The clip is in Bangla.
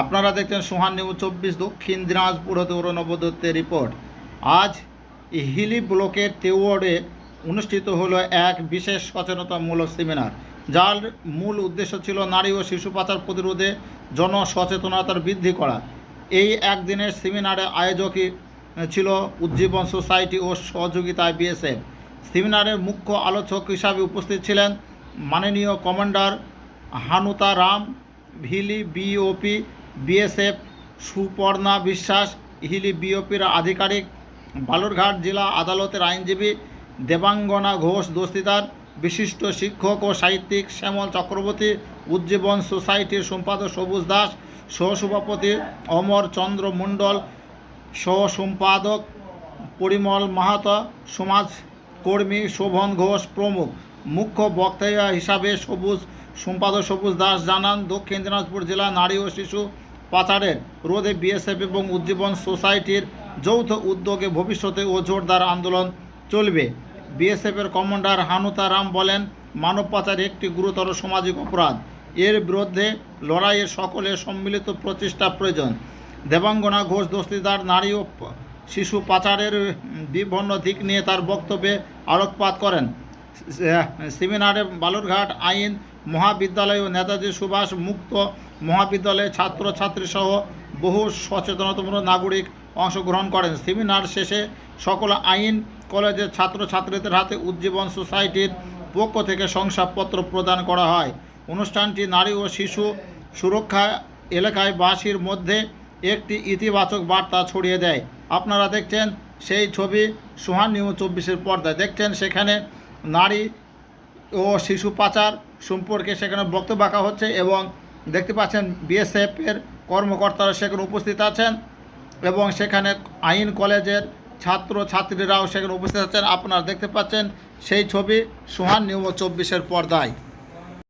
আপনারা দেখছেন সোহান নিউজ চব্বিশ, দক্ষিণ দিনাজপুর হতে নবদত্তের রিপোর্ট। আজ হিলি ব্লকের তেওয়ার্ডে অনুষ্ঠিত হলো এক বিশেষ সচেতনতামূলক সেমিনার। যার মূল উদ্দেশ্য ছিল নারী ও শিশু পাচার প্রতিরোধে জনসচেতনতার বৃদ্ধি করা। এই একদিনের সেমিনারে আয়োজকই ছিল উজ্জীবন সোসাইটি ও সহযোগিতায় বিএসএফ। সেমিনারের মুখ্য আলোচক হিসাবে উপস্থিত ছিলেন মাননীয় commander Hanuta Ram, Hili BOP BSF, Suparna Biswas Hili বিওপির আধিকারিক, বালুরঘাট জেলা আদালতের আইনজীবী, দেবাঙ্গনা ঘোষ দস্তিদার, বিশিষ্ট শিক্ষক ও সাহিত্যিক শ্যামল চক্রবর্তী, উজ্জীবন সোসাইটির সম্পাদক সবুজ দাস, সহসভাপতি অমর চন্দ্র মণ্ডল সহ সম্পাদক পরিমল মাহাতো, সমাজ কর্মী শোভন ঘোষ প্রমুখ। মুখ্য বক্তা হিসাবে সবুজ, সম্পাদক সবুজ দাস জানান, দক্ষিণ দিনাজপুর জেলা নারী ও শিশু পাচারের রোধে বিএসএফ এবং উজ্জীবন সোসাইটির যৌথ উদ্যোগে ভবিষ্যতে ও জোরদার আন্দোলন চলবে। বিএসএফের কমান্ডার হানুতা রাম বলেন, মানব পাচার একটি গুরুতর সামাজিক অপরাধ। এর বিরুদ্ধে লড়াইয়ের সকলের সম্মিলিত প্রচেষ্টা প্রয়োজন। দেবাঙ্গনা ঘোষ দস্তিদার নারী ও শিশু পাচারের বিভিন্ন দিক নিয়ে তার বক্তব্যে আলোকপাত করেন। সেমিনারে বালুরঘাট আইন মহাবিদ্যালয় ও নেতাজি সুভাষ মুক্ত মহাবিদ্যালয়ের ছাত্রছাত্রী সহ বহু সচেতনতামূলক নাগরিক অংশগ্রহণ করেন। সেমিনার শেষে সকল আইন কলেজের ছাত্রছাত্রীদের হাতে উজ্জীবন সোসাইটির পক্ষ থেকে শংসাপত্র প্রদান করা হয়। অনুষ্ঠানটি নারী ও শিশু সুরক্ষা এলাকায় বাসীর মধ্যে একটি ইতিবাচক বার্তা ছড়িয়ে দেয়। আপনারা দেখছেন সেই ছবি সোহান নিউজ চব্বিশের পর্দায়। দেখছেন সেখানে নারী ও শিশু পাচার সম্পর্কে সেখানে বক্তব্য রাখা হচ্ছে এবং দেখতে পাচ্ছেন বিএসএফের কর্মকর্তারা সেখানে উপস্থিত আছেন এবং সেখানে আইন কলেজের ছাত্র ছাত্রীরাও সেখানে উপস্থিত আছেন। আপনারা দেখতে পাচ্ছেন সেই ছবি সোহান নিউজ চব্বিশের পর্দায়।